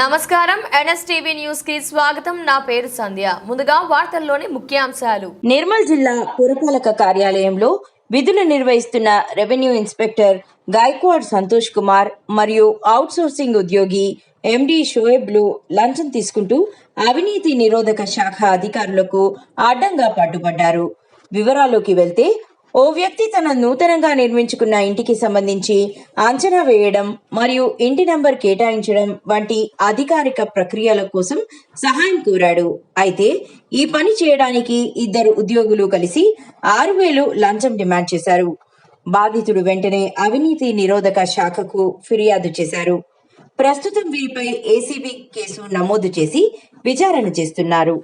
నమస్కారం. ఎన్ఎస్టీవీ న్యూస్కి స్వాగతం. నా పేరు సంధ్య. ముందుగా వార్తల్లోని ముఖ్యాంశాలు. నిర్మల్ జిల్లా పురపాలక కార్యాలయంలో విధులు నిర్వహిస్తున్న రెవెన్యూ ఇన్స్పెక్టర్ గాయక్వాడ్ సంతోష్ కుమార్ మరియు అవుట్సోర్సింగ్ ఉద్యోగి ఎండి షోయబ్లు లంచం తీసుకుంటూ అవినీతి నిరోధక శాఖ అధికారులకు అడ్డంగా పట్టుబడ్డారు వివరాల్లోకి వెళ్తే ఓ వ్యక్తి తన నూతనంగా నిర్మించుకున్న ఇంటికి సంబంధించి అంచనా వేయడం మరియు ఇంటి నంబర్ కేటాయించడం వంటి అధికారిక ప్రక్రియల కోసం సహాయం కోరాడు. అయితే ఈ పని చేయడానికి ఇద్దరు ఉద్యోగులు కలిసి ఆరు వేలు లంచం డిమాండ్ చేశారు. బాధితుడు వెంటనే అవినీతి నిరోధక శాఖకు ఫిర్యాదు చేశారు. ప్రస్తుతం వీరిపై ఏసీబీ కేసు నమోదు చేసి విచారణ చేస్తున్నారు.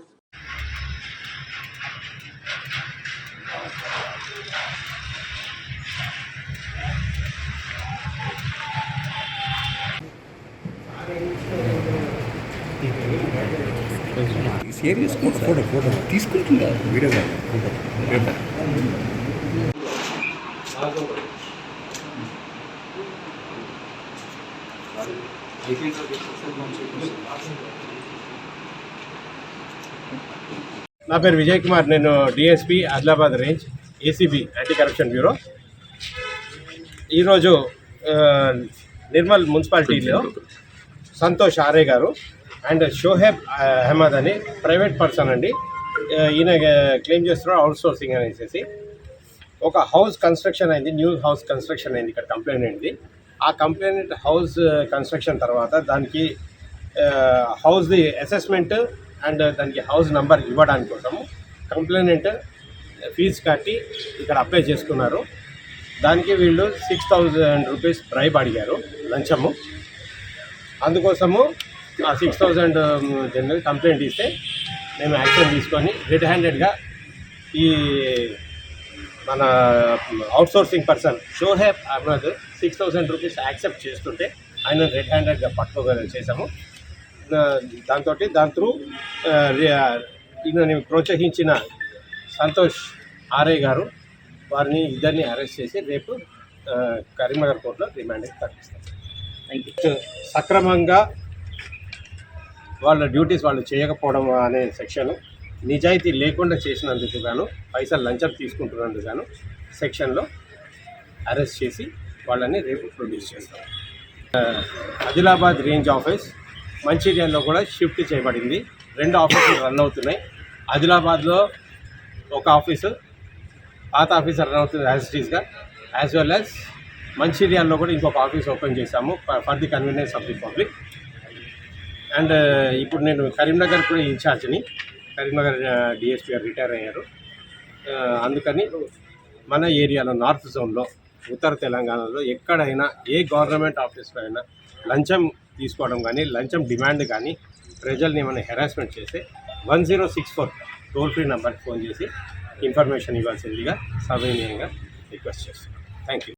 సీరియస్ ఫోటో ఫోటో ఫోటో తీసుకుంటుందా? వీడియో కాదు. ఫోటో నా పేరు విజయ్ కుమార్. నేను D S P Adilabad range A C B anti corruption bureau. ఈరోజు నిర్మల్ మున్సిపాలిటీలో సంతోష్ ఆరే గారు అండ్ షోహెబ్ అహ్మద్ అని ప్రైవేట్ పర్సన్ అండి. ఈయన క్లెయిమ్ చేస్తున్నారు అవుట్ సోర్సింగ్ అనేసి ఒక హౌస్ కన్స్ట్రక్షన్ అయింది న్యూ హౌస్ కన్స్ట్రక్షన్ అయింది ఇక్కడ కంప్లైంట్ అయింది. ఆ కంప్లైంట్ హౌస్ కన్స్ట్రక్షన్ తర్వాత దానికి హౌస్ది అసెస్మెంట్ అండ్ దానికి హౌస్ నంబర్ ఇవ్వడానికి కోసము కంప్లైంట్ ఫీజు కట్టి ఇక్కడ అప్లై చేసుకున్నారు. దానికి వీళ్ళు సిక్స్ థౌజండ్ రూపీస్ బ్రైబ్ అడిగారు లంచము. అందుకోసము ఆ సిక్స్ థౌజండ్ జనరల్ కంప్లైంట్ ఇస్తే మేము యాక్షన్ తీసుకొని రెడ్ హ్యాండెడ్గా ఈ మన outsourcing person Shoheb Ahmed six thousand rupees accept చేస్తుంటే ఆయన రెడ్ హ్యాండెడ్గా పట్టుకోగల చేశాము. దాంతో దాని త్రూ ఈయనని ప్రోత్సహించిన సంతోష్ ఆర్ఐ గారు వారిని ఇద్దరిని అరెస్ట్ చేసి రేపు కరీంనగర్ కోర్టులో రిమాండ్కి తరలిస్తారు సక్రమంగా వాళ్ళ డ్యూటీస్ వాళ్ళు చేయకపోవడం అనే సెక్షన్ నిజాయితీ లేకుండా చేసినందుకు గాను పైసలు లంచం తీసుకుంటున్నందుకు గాను సెక్షన్లో అరెస్ట్ చేసి వాళ్ళని రేపు ప్రొడ్యూస్ చేస్తాం ఆదిలాబాద్ రేంజ్ ఆఫీస్ మంచిర్యాలలో కూడా షిఫ్ట్ చేయబడింది. రెండు ఆఫీసులు రన్ అవుతున్నాయి. ఆదిలాబాద్లో ఒక ఆఫీసు పాత ఆఫీస్ రన్ అవుతుంది as it as well as మంచిర్యాల్లో కూడా ఇంకొక ఆఫీస్ ఓపెన్ చేశాము for the convenience of the public. And ఇప్పుడు నేను కరీంనగర్ కూడా ఇన్ఛార్జ్ని. కరీంనగర్ డిఎస్పీ గారు రిటైర్ అయ్యారు. అందుకని మన ఏరియాలో నార్త్ జోన్లో ఉత్తర తెలంగాణలో ఎక్కడైనా ఏ గవర్నమెంట్ ఆఫీస్లో అయినా లంచం తీసుకోవడం కానీ లంచం డిమాండ్ కానీ ప్రజల్ని ఏమైనా హెరాస్మెంట్ చేస్తే one zero six four toll free నెంబర్కి ఫోన్ చేసి ఇన్ఫర్మేషన్ ఇవ్వాల్సిందిగా సవినీయంగా రిక్వెస్ట్ చేస్తున్నాను. Thank you